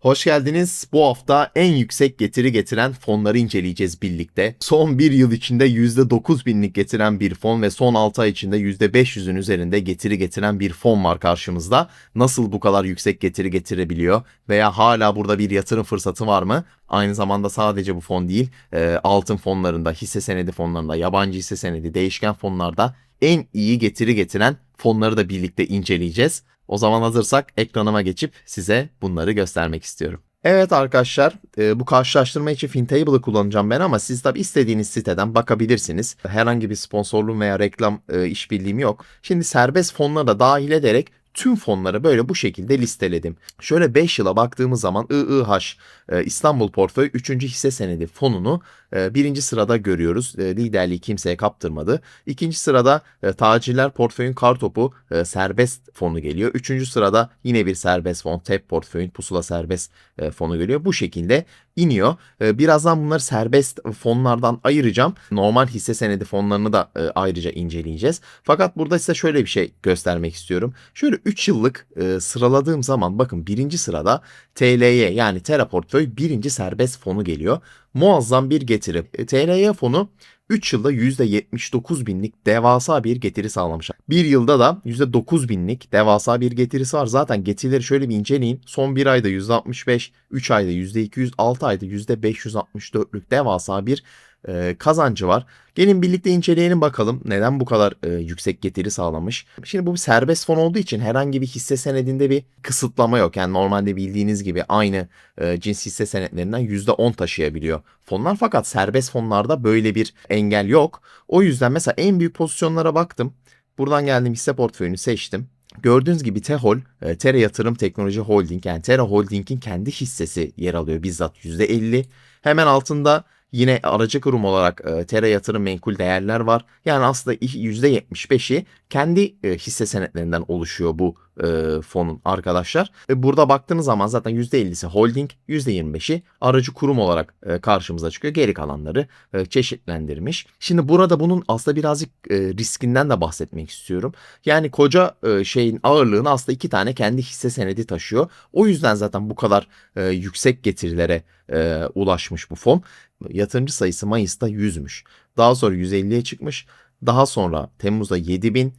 Hoş geldiniz. Bu hafta en yüksek getiri getiren fonları inceleyeceğiz birlikte. Son bir yıl içinde %9 binlik getiren bir fon ve son 6 ay içinde %500'ün üzerinde getiri getiren bir fon var karşımızda. Nasıl bu kadar yüksek getiri getirebiliyor veya hala burada bir yatırım fırsatı var mı? Aynı zamanda sadece bu fon değil, e, altın fonlarında, hisse senedi fonlarında, yabancı hisse senedi, değişken fonlarda en iyi getiri getiren fonları da birlikte inceleyeceğiz. O zaman hazırsak ekranıma geçip size bunları göstermek istiyorum. Evet arkadaşlar e, bu karşılaştırma için FinTable'ı kullanacağım ben ama siz tabi istediğiniz siteden bakabilirsiniz. Herhangi bir sponsorluğum veya reklam e, işbirliğim yok. Şimdi serbest fonları da dahil ederek tüm fonları böyle bu şekilde listeledim. Şöyle 5 yıla baktığımız zaman IIH e, İstanbul Portföy 3. hisse senedi fonunu e, birinci sırada görüyoruz. E, liderliği kimseye kaptırmadı. İkinci sırada Tacirler Portföy'ün Kartopu serbest fonu geliyor. Üçüncü sırada yine bir serbest fon TEP Portföy'ün Pusula serbest fonu geliyor. Bu şekilde iniyor. Birazdan bunları serbest fonlardan ayıracağım. Normal hisse senedi fonlarını da ayrıca inceleyeceğiz. Fakat burada size şöyle bir şey göstermek istiyorum. Şöyle 3 yıllık sıraladığım zaman bakın birinci sırada TLY yani Terra Portföy birinci serbest fonu geliyor. Muazzam bir getiri. E, TLY fonu 3 yılda %79 binlik devasa bir getiri sağlamış. 1 yılda da %9 binlik devasa bir getirisi var. Zaten getirileri şöyle bir inceleyin. Son 1 ayda %65, 3 ayda %200, 6 ayda %564'lük devasa bir e, kazancı var. Gelin birlikte inceleyelim bakalım neden bu kadar e, yüksek getiri sağlamış. Şimdi bu bir serbest fon olduğu için herhangi bir hisse senedinde bir kısıtlama yok. Yani normalde bildiğiniz gibi aynı e, cins hisse senetlerinden %10 taşıyabiliyor fonlar. Fakat serbest fonlarda böyle bir engel yok. O yüzden mesela en büyük pozisyonlara baktım. Buradan geldim hisse portföyünü seçtim. Gördüğünüz gibi TEHOL, e, Tera Yatırım Teknoloji Holding yani Tera Holding'in kendi hissesi yer alıyor bizzat %50. Hemen altında Yine aracı kurum olarak e, Tera Yatırım Menkul Değerler var. Yani aslında %75'i kendi e, hisse senetlerinden oluşuyor bu e, fonun arkadaşlar. E, burada baktığınız zaman zaten %50'si holding, %25'i aracı kurum olarak e, karşımıza çıkıyor. Geri kalanları e, çeşitlendirmiş. Şimdi burada bunun aslında birazcık e, riskinden de bahsetmek istiyorum. Yani koca e, şeyin ağırlığını aslında iki tane kendi hisse senedi taşıyor. O yüzden zaten bu kadar e, yüksek getirilere e, ulaşmış bu fon. Yatırımcı sayısı Mayıs'ta 100'müş. Daha sonra 150'ye çıkmış. Daha sonra Temmuz'da 7000,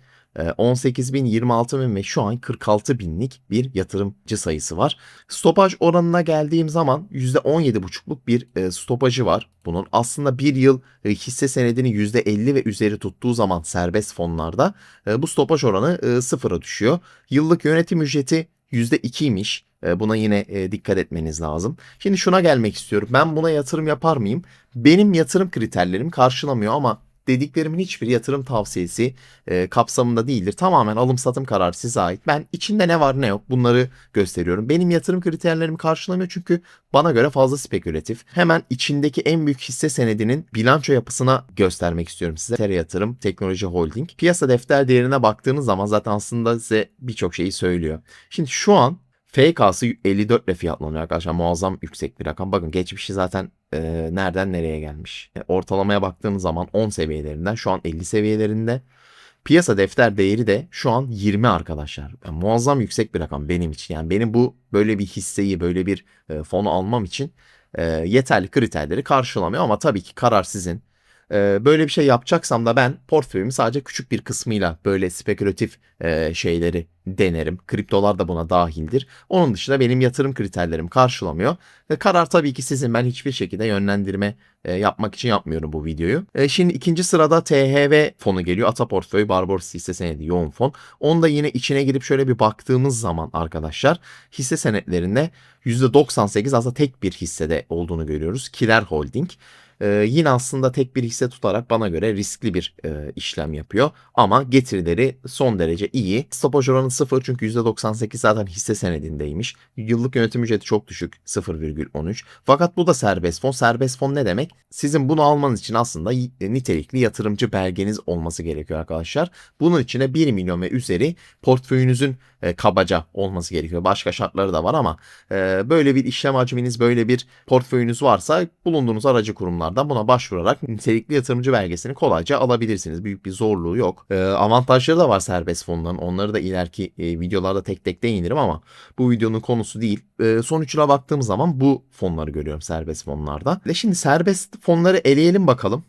18 ee, bin, 26 bin ve şu an 46 binlik bir yatırımcı sayısı var. Stopaj oranına geldiğim zaman %17,5'luk bir e, stopajı var. Bunun aslında bir yıl e, hisse senedini %50 ve üzeri tuttuğu zaman serbest fonlarda e, bu stopaj oranı sıfıra düşüyor. Yıllık yönetim ücreti %2'ymiş. Buna yine dikkat etmeniz lazım. Şimdi şuna gelmek istiyorum. Ben buna yatırım yapar mıyım? Benim yatırım kriterlerim karşılamıyor ama dediklerimin hiçbir yatırım tavsiyesi e, kapsamında değildir. Tamamen alım satım kararı size ait. Ben içinde ne var ne yok bunları gösteriyorum. Benim yatırım kriterlerimi karşılamıyor çünkü bana göre fazla spekülatif. Hemen içindeki en büyük hisse senedinin bilanço yapısına göstermek istiyorum size. Tera Yatırım Teknoloji Holding. Piyasa defter değerine baktığınız zaman zaten aslında size birçok şeyi söylüyor. Şimdi şu an FK'sı 54 ile fiyatlanıyor arkadaşlar. Muazzam yüksek bir rakam. Bakın geçmişi zaten e, nereden nereye gelmiş. E, ortalamaya baktığınız zaman 10 seviyelerinden şu an 50 seviyelerinde. Piyasa defter değeri de şu an 20 arkadaşlar. Yani muazzam yüksek bir rakam benim için. Yani benim bu böyle bir hisseyi böyle bir e, fonu almam için e, yeterli kriterleri karşılamıyor ama tabii ki karar sizin. E, böyle bir şey yapacaksam da ben portföyümü sadece küçük bir kısmıyla böyle spekülatif e, şeyleri denerim. Kriptolar da buna dahildir. Onun dışında benim yatırım kriterlerim karşılamıyor. Karar tabii ki sizin. Ben hiçbir şekilde yönlendirme e, yapmak için yapmıyorum bu videoyu. E, şimdi ikinci sırada THV fonu geliyor. Ata Portföy Barbaros hisse senedi yoğun fon. Onu da yine içine girip şöyle bir baktığımız zaman arkadaşlar hisse senetlerinde %98 aslında tek bir hissede olduğunu görüyoruz. Kiler Holding. Ee, yine aslında tek bir hisse tutarak bana göre riskli bir e, işlem yapıyor. Ama getirileri son derece iyi. Stopaj oranı 0 çünkü %98 zaten hisse senedindeymiş. Yıllık yönetim ücreti çok düşük 0,13. Fakat bu da serbest fon. Serbest fon ne demek? Sizin bunu almanız için aslında nitelikli yatırımcı belgeniz olması gerekiyor arkadaşlar. Bunun içine 1 milyon ve üzeri portföyünüzün e, kabaca olması gerekiyor. Başka şartları da var ama e, böyle bir işlem hacminiz, böyle bir portföyünüz varsa bulunduğunuz aracı kurumlar fonlardan buna başvurarak nitelikli yatırımcı belgesini kolayca alabilirsiniz. Büyük bir zorluğu yok. Ee, avantajları da var serbest fonların. Onları da ileriki e, videolarda tek tek değinirim ama bu videonun konusu değil. Ee, sonuçuna baktığım zaman bu fonları görüyorum serbest fonlarda. Ve şimdi serbest fonları eleyelim bakalım.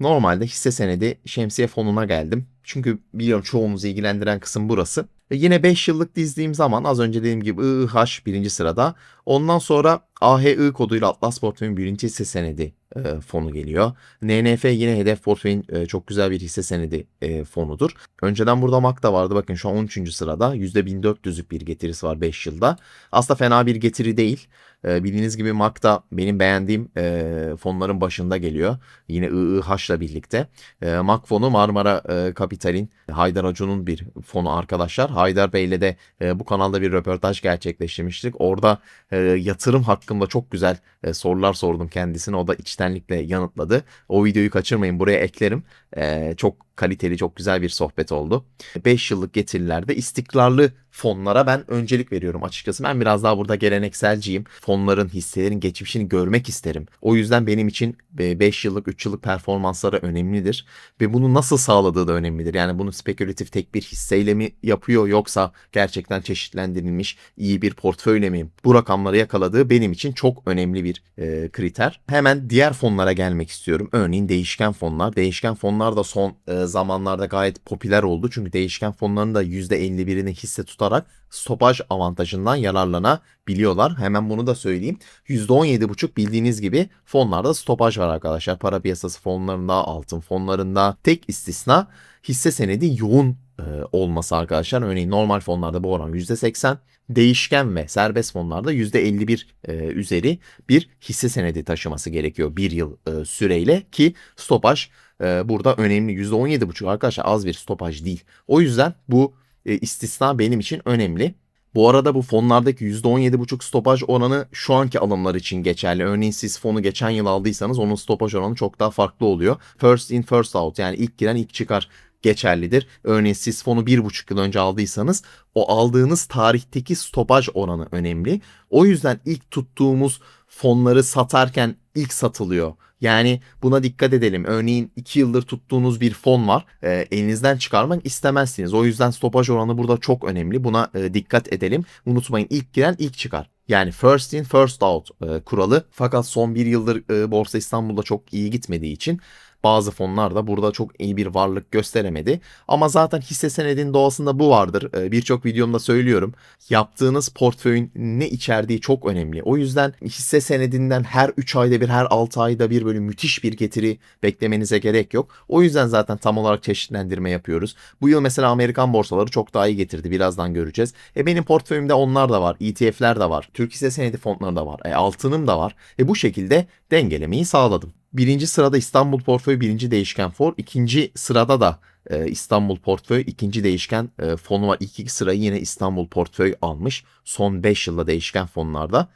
Normalde hisse senedi şemsiye fonuna geldim. Çünkü biliyorum çoğumuzu ilgilendiren kısım burası. Ve yine 5 yıllık dizdiğim zaman az önce dediğim gibi IIH birinci sırada. Ondan sonra AHI koduyla Atlas Portföy'ün birinci hisse senedi e, fonu geliyor. NNF yine hedef portföyün e, çok güzel bir hisse senedi e, fonudur. Önceden burada MAK da vardı. Bakın şu an 13. sırada. %1400'lük bir getirisi var 5 yılda. Aslında fena bir getiri değil. E, bildiğiniz gibi MAK da benim beğendiğim e, fonların başında geliyor. Yine IIH'la birlikte. E, MAK fonu Marmara e, Kapital'in Haydar Acun'un bir fonu arkadaşlar. Haydar Bey'le de e, bu kanalda bir röportaj gerçekleştirmiştik. Orada e, yatırım hakkında çok güzel e, sorular sordum kendisine. O da içtenlikle yanıtladı. O videoyu kaçırmayın buraya eklerim. E, çok kaliteli, çok güzel bir sohbet oldu. 5 yıllık getirilerde istikrarlı fonlara ben öncelik veriyorum açıkçası. Ben biraz daha burada gelenekselciyim. Fonların, hisselerin geçmişini görmek isterim. O yüzden benim için 5 yıllık, 3 yıllık performansları önemlidir. Ve bunu nasıl sağladığı da önemlidir. Yani bunu spekülatif tek bir hisseyle mi yapıyor yoksa gerçekten çeşitlendirilmiş iyi bir portföyle mi bu rakamları yakaladığı benim için çok önemli bir e, kriter. Hemen diğer fonlara gelmek istiyorum. Örneğin değişken fonlar. Değişken fonlar da son e, zamanlarda gayet popüler oldu. Çünkü değişken fonların da %51'ini hisse tutarak stopaj avantajından yararlanabiliyorlar. Hemen bunu da söyleyeyim. %17,5 bildiğiniz gibi fonlarda stopaj var arkadaşlar. Para piyasası fonlarında, altın fonlarında. Tek istisna hisse senedi yoğun e, olması arkadaşlar. Örneğin normal fonlarda bu oran %80, değişken ve serbest fonlarda %51 e, üzeri bir hisse senedi taşıması gerekiyor bir yıl e, süreyle ki stopaj e, burada önemli. %17,5 arkadaşlar az bir stopaj değil. O yüzden bu e, istisna benim için önemli. Bu arada bu fonlardaki %17,5 stopaj oranı şu anki alımlar için geçerli. Örneğin siz fonu geçen yıl aldıysanız onun stopaj oranı çok daha farklı oluyor. First in first out yani ilk giren ilk çıkar geçerlidir. Örneğin siz fonu bir buçuk yıl önce aldıysanız o aldığınız tarihteki stopaj oranı önemli. O yüzden ilk tuttuğumuz fonları satarken ilk satılıyor. Yani buna dikkat edelim. Örneğin 2 yıldır tuttuğunuz bir fon var. E, elinizden çıkarmak istemezsiniz. O yüzden stopaj oranı burada çok önemli. Buna e, dikkat edelim. Unutmayın ilk giren ilk çıkar. Yani first in first out e, kuralı. Fakat son bir yıldır e, Borsa İstanbul'da çok iyi gitmediği için bazı fonlar da burada çok iyi bir varlık gösteremedi. Ama zaten hisse senedinin doğasında bu vardır. Ee, birçok videomda söylüyorum. Yaptığınız portföyün ne içerdiği çok önemli. O yüzden hisse senedinden her 3 ayda bir, her 6 ayda bir böyle müthiş bir getiri beklemenize gerek yok. O yüzden zaten tam olarak çeşitlendirme yapıyoruz. Bu yıl mesela Amerikan borsaları çok daha iyi getirdi. Birazdan göreceğiz. E benim portföyümde onlar da var. ETF'ler de var. Türk hisse senedi fonları da var. E altınım da var. E bu şekilde dengelemeyi sağladım. Birinci sırada İstanbul Portföy birinci değişken fon. İkinci sırada da e, İstanbul Portföy ikinci değişken e, fonu var. İlk iki sırayı yine İstanbul Portföy almış. Son 5 yılda değişken fonlarda.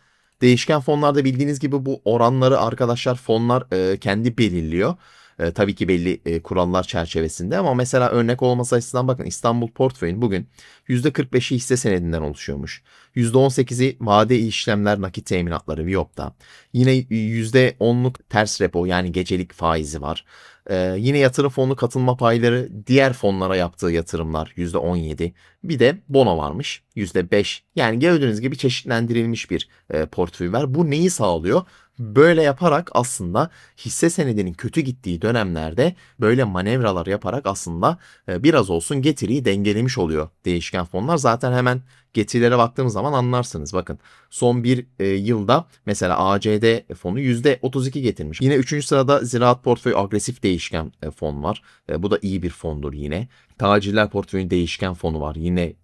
Değişken fonlarda bildiğiniz gibi bu oranları arkadaşlar fonlar e, kendi belirliyor. E, tabii ki belli e, kurallar çerçevesinde ama mesela örnek olması açısından bakın İstanbul Portföy'ün bugün %45'i hisse senedinden oluşuyormuş. %18'i vade işlemler nakit teminatları Viyop'ta. Yine %10'luk ters repo yani gecelik faizi var. Ee, yine yatırım fonu katılma payları diğer fonlara yaptığı yatırımlar %17. Bir de bono varmış %5. Yani gördüğünüz gibi çeşitlendirilmiş bir e, portföy var. Bu neyi sağlıyor? Böyle yaparak aslında hisse senedinin kötü gittiği dönemlerde böyle manevralar yaparak aslında e, biraz olsun getiriyi dengelemiş oluyor değişken fonlar. Zaten hemen getirilere baktığımız zaman anlarsınız. Bakın son bir e, yılda mesela ACD fonu %32 getirmiş. Yine 3. sırada ziraat portföyü agresif değişken e, fon var. Bu da iyi bir fondur yine. Tacirler portföyü değişken fonu var. Yine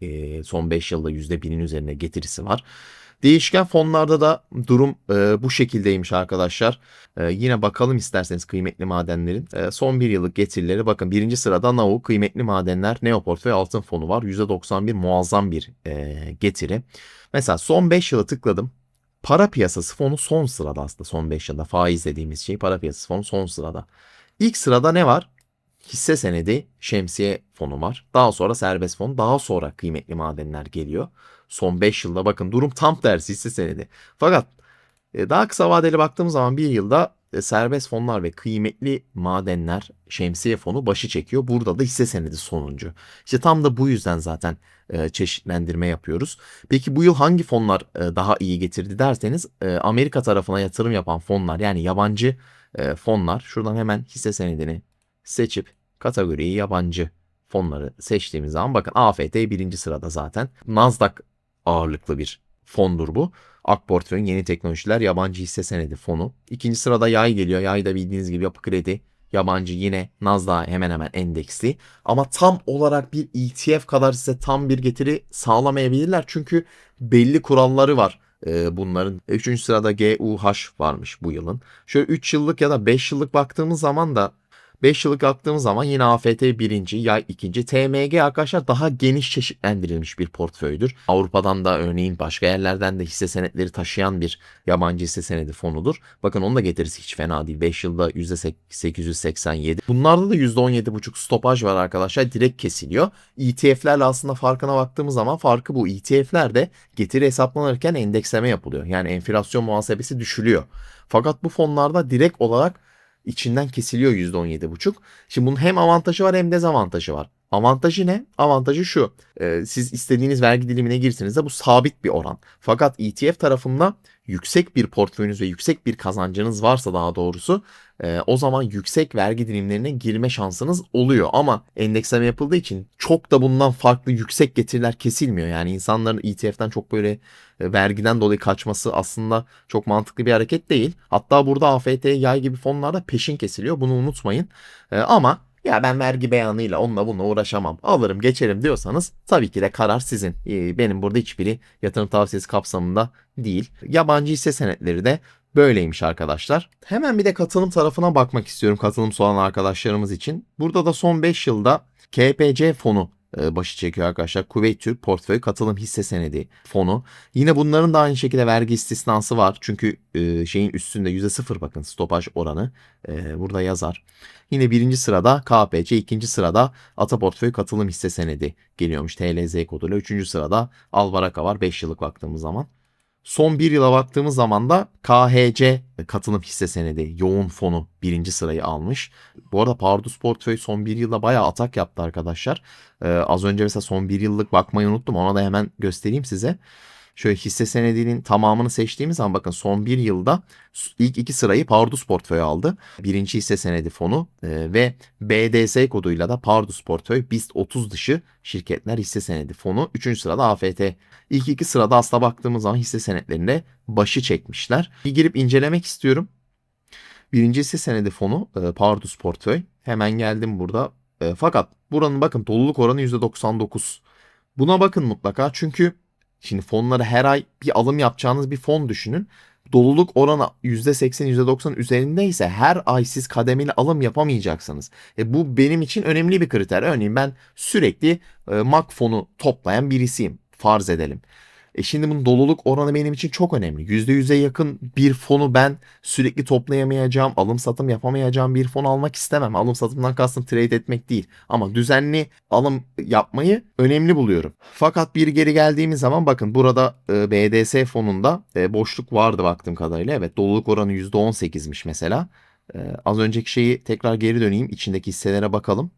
son 5 yılda %1'in üzerine getirisi var. Değişken fonlarda da durum e, bu şekildeymiş arkadaşlar. E, yine bakalım isterseniz kıymetli madenlerin. E, son bir yıllık getirileri bakın birinci sırada NAU kıymetli madenler Neo Portföy altın fonu var. %91 muazzam bir e, getiri. Mesela son 5 yılı tıkladım. Para piyasası fonu son sırada aslında son 5 yılda faiz dediğimiz şey para piyasası fonu son sırada. İlk sırada ne var? Hisse senedi şemsiye fonu var. Daha sonra serbest fon, daha sonra kıymetli madenler geliyor. Son 5 yılda bakın durum tam tersi hisse senedi. Fakat e, daha kısa vadeli baktığımız zaman bir yılda e, serbest fonlar ve kıymetli madenler şemsiye fonu başı çekiyor. Burada da hisse senedi sonuncu. İşte tam da bu yüzden zaten e, çeşitlendirme yapıyoruz. Peki bu yıl hangi fonlar daha iyi getirdi derseniz Amerika tarafına yatırım yapan fonlar yani yabancı fonlar şuradan hemen hisse senedini seçip kategoriyi yabancı fonları seçtiğimiz zaman bakın AFT birinci sırada zaten. Nasdaq ağırlıklı bir fondur bu. Ak yeni teknolojiler yabancı hisse senedi fonu. İkinci sırada yay geliyor. Yay da bildiğiniz gibi yapı kredi. Yabancı yine Nasdaq hemen hemen endeksli. Ama tam olarak bir ETF kadar size tam bir getiri sağlamayabilirler. Çünkü belli kuralları var e, bunların. Üçüncü sırada GUH varmış bu yılın. Şöyle 3 yıllık ya da 5 yıllık baktığımız zaman da 5 yıllık baktığımız zaman yine AFT birinci, yay ikinci. TMG arkadaşlar daha geniş çeşitlendirilmiş bir portföydür. Avrupa'dan da örneğin başka yerlerden de hisse senetleri taşıyan bir yabancı hisse senedi fonudur. Bakın onun da getirisi hiç fena değil. 5 yılda %887. Bunlarda da %17,5 stopaj var arkadaşlar. Direkt kesiliyor. ETF'lerle aslında farkına baktığımız zaman farkı bu. ETF'lerde getiri hesaplanırken endeksleme yapılıyor. Yani enflasyon muhasebesi düşülüyor. Fakat bu fonlarda direkt olarak içinden kesiliyor %17,5. Şimdi bunun hem avantajı var hem dezavantajı var. Avantajı ne? Avantajı şu. E, siz istediğiniz vergi dilimine girseniz de bu sabit bir oran. Fakat ETF tarafında yüksek bir portföyünüz ve yüksek bir kazancınız varsa daha doğrusu e, o zaman yüksek vergi dilimlerine girme şansınız oluyor. Ama endeksleme yapıldığı için çok da bundan farklı yüksek getiriler kesilmiyor. Yani insanların ETF'den çok böyle e, vergiden dolayı kaçması aslında çok mantıklı bir hareket değil. Hatta burada AFT, yay gibi fonlarda peşin kesiliyor. Bunu unutmayın. E, ama ya ben vergi beyanıyla onunla bununla uğraşamam. Alırım geçerim diyorsanız tabii ki de karar sizin. Ee, benim burada hiçbiri yatırım tavsiyesi kapsamında değil. Yabancı hisse senetleri de böyleymiş arkadaşlar. Hemen bir de katılım tarafına bakmak istiyorum katılım olan arkadaşlarımız için. Burada da son 5 yılda KPC fonu başı çekiyor arkadaşlar. Kuveyt Türk Portföy Katılım Hisse Senedi fonu. Yine bunların da aynı şekilde vergi istisnası var. Çünkü e, şeyin üstünde %0 bakın stopaj oranı e, burada yazar. Yine birinci sırada KPC, ikinci sırada Ata Portföy Katılım Hisse Senedi geliyormuş TLZ koduyla. Üçüncü sırada Albaraka var 5 yıllık baktığımız zaman. Son bir yıla baktığımız zaman da KHC katılım hisse senedi yoğun fonu birinci sırayı almış. Bu arada Pardus portföy son bir yılda bayağı atak yaptı arkadaşlar. Ee, az önce mesela son bir yıllık bakmayı unuttum. Ona da hemen göstereyim size. Şöyle hisse senedinin tamamını seçtiğimiz zaman bakın son bir yılda ilk iki sırayı Pardus portföy aldı. Birinci hisse senedi fonu e, ve BDS koduyla da Pardus portföy BIST 30 dışı şirketler hisse senedi fonu. Üçüncü sırada AFT. İlk iki sırada aslında baktığımız zaman hisse senetlerinde başı çekmişler. Bir girip incelemek istiyorum. Birinci hisse senedi fonu e, Pardus portföy. Hemen geldim burada. E, fakat buranın bakın doluluk oranı %99. Buna bakın mutlaka çünkü Şimdi fonları her ay bir alım yapacağınız bir fon düşünün. Doluluk oranı %80 %90 üzerindeyse her ay siz kademeli alım yapamayacaksınız. E bu benim için önemli bir kriter. Örneğin ben sürekli e, MAK fonu toplayan birisiyim farz edelim. E şimdi bunun doluluk oranı benim için çok önemli. %100'e yakın bir fonu ben sürekli toplayamayacağım, alım satım yapamayacağım bir fon almak istemem. Alım satımdan kastım trade etmek değil. Ama düzenli alım yapmayı önemli buluyorum. Fakat bir geri geldiğimiz zaman bakın burada e, BDS fonunda e, boşluk vardı baktığım kadarıyla. Evet doluluk oranı %18'miş mesela. E, az önceki şeyi tekrar geri döneyim. İçindeki hisselere bakalım.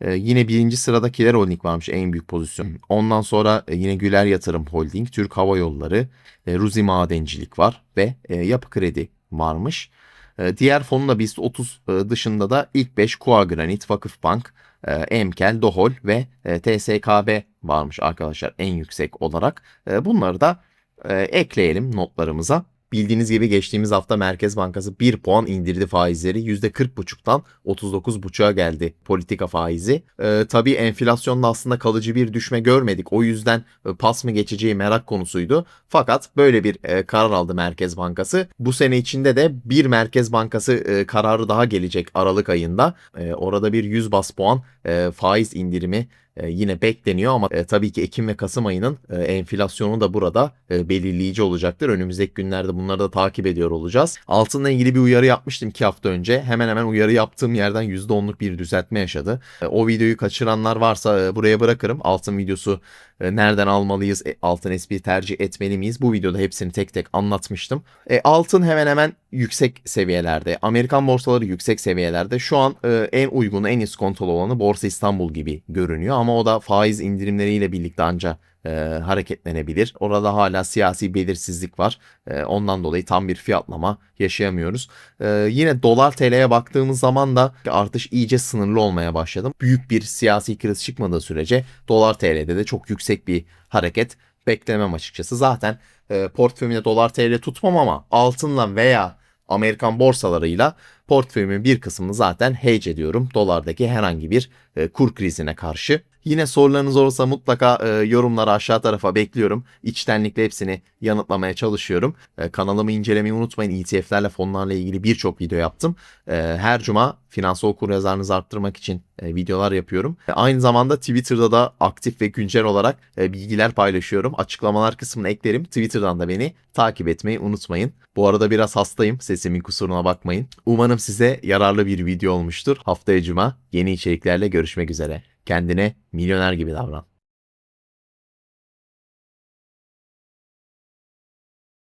Ee, yine birinci sırada Kiler Holding varmış en büyük pozisyon. Ondan sonra e, yine Güler Yatırım Holding, Türk Hava Yolları, e, Ruzi Madencilik var ve e, Yapı Kredi varmış. E, diğer fonun da BIST 30 e, dışında da ilk 5 Kua Granit, Vakıfbank, e, Emkel, Dohol ve e, TSKB varmış arkadaşlar en yüksek olarak. E, bunları da e, ekleyelim notlarımıza. Bildiğiniz gibi geçtiğimiz hafta Merkez Bankası 1 puan indirdi faizleri. %40,5'tan 39,5'a geldi politika faizi. Ee, tabii enflasyonda aslında kalıcı bir düşme görmedik. O yüzden e, pas mı geçeceği merak konusuydu. Fakat böyle bir e, karar aldı Merkez Bankası. Bu sene içinde de bir Merkez Bankası e, kararı daha gelecek Aralık ayında. E, orada bir 100 bas puan e, faiz indirimi yine bekleniyor ama e, tabii ki Ekim ve Kasım ayının e, enflasyonu da burada e, belirleyici olacaktır. Önümüzdeki günlerde bunları da takip ediyor olacağız. Altınla ilgili bir uyarı yapmıştım 2 hafta önce. Hemen hemen uyarı yaptığım yerden %10'luk bir düzeltme yaşadı. E, o videoyu kaçıranlar varsa e, buraya bırakırım. Altın videosu E, nereden almalıyız? E, altın SP tercih etmeli miyiz? Bu videoda hepsini tek tek anlatmıştım. E, altın hemen hemen yüksek seviyelerde. Amerikan borsaları yüksek seviyelerde. Şu an e, en uygun, en iskontrol olanı Borsa İstanbul gibi görünüyor ama o da faiz indirimleriyle birlikte ancak e, hareketlenebilir. Orada hala siyasi belirsizlik var. E, ondan dolayı tam bir fiyatlama yaşayamıyoruz. E, yine dolar TL'ye baktığımız zaman da artış iyice sınırlı olmaya başladı. Büyük bir siyasi kriz çıkmadığı sürece dolar TL'de de çok yüksek bir hareket beklemem açıkçası. Zaten e, portföyümde dolar TL tutmam ama altınla veya Amerikan borsalarıyla portföyümün bir kısmını zaten hedge ediyorum dolardaki herhangi bir e, kur krizine karşı. Yine sorularınız olursa mutlaka e, yorumları aşağı tarafa bekliyorum. İçtenlikle hepsini yanıtlamaya çalışıyorum. E, kanalımı incelemeyi unutmayın. ETF'lerle fonlarla ilgili birçok video yaptım. E, her cuma finansal okuryazarınızı arttırmak için e, videolar yapıyorum. E, aynı zamanda Twitter'da da aktif ve güncel olarak e, bilgiler paylaşıyorum. Açıklamalar kısmına eklerim. Twitter'dan da beni takip etmeyi unutmayın. Bu arada biraz hastayım. Sesimin kusuruna bakmayın. Umarım size yararlı bir video olmuştur. Haftaya cuma yeni içeriklerle görüşmek üzere. Kendine milyoner gibi davran.